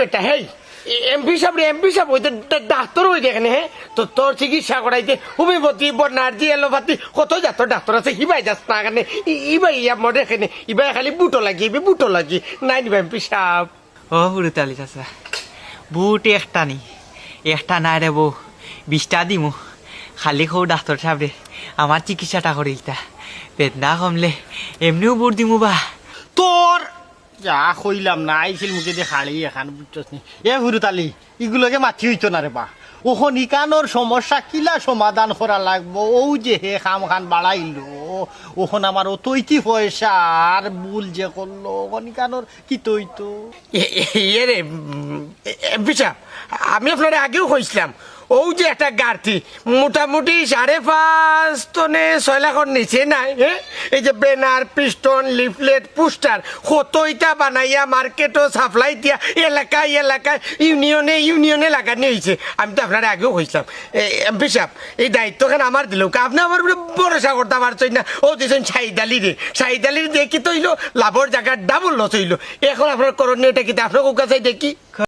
বেটা হেই এমপি সাহেব রে এমপি সাহেব ওই ডাক্তার ওই দেখেন হ্যাঁ তো তোর চিকিৎসা করাইতে হোমিওপ্যাথি বর্ণার্জি এলোপ্যাথি কত জাত ডাক্তার আছে হিবাই যাস না কারণে ইবাই ইয়া মরে এখানে ইবাই খালি বুটো লাগি ইবে বুটো লাগি নাই নিবা এমপি সাহেব। ও হুরুতালি চাচা বুট একটা নি একটা নাই রে বউ বিশটা দিমু। খালি খৌ ডাক্তার সাহেব রে আমার চিকিৎসাটা করিলতা বেদনা কমলে এমনিও বুট দিমু বা। তোর যা কইলাম না, আইছিল মুখে দিয়ে খালি এখান, বুঝছস এ হুরুতালি এগুলোকে মাথি হইতো না রে বা। ওখন ইকানোর সমস্যা, কিলা সমাধান করা লাগবো? ও যে হে খাম খান বাড়াইলো। ওখন আমার অতৈতি পয়সা, আর ভুল যে করল। ওখন ইকানোর কি তৈতো? ইয়ে রে সাহেব আমি আপনার আগেও কইছিলাম ও যে একটা গাড়তি, মোটামুটি সাড়ে পাঁচ টনে ছয় লাখর নিচে নাই হ্যাঁ এই যে ব্যানার পিস্টন, লিফলেট, পোস্টার কত ইটা বানাইয়া মার্কেটও সাপ্লাই দিয়া এলাকায় এলাকায়, ইউনিয়নে ইউনিয়নে লাগানি হয়েছে আমি তো আপনার আগেও কইছিলাম এমপি সাহেব, এই দায়িত্বখান আমার দিল আপনি আমার ভরসা করতে পারছেন না। ও দিয়েছেন সাইদালি রে সাইদালির দেখি তো হইল, লাভর জায়গার ডাবল লস হইল। এখন আপনার করণীয়টা কি? আপনার কাছে দেখি।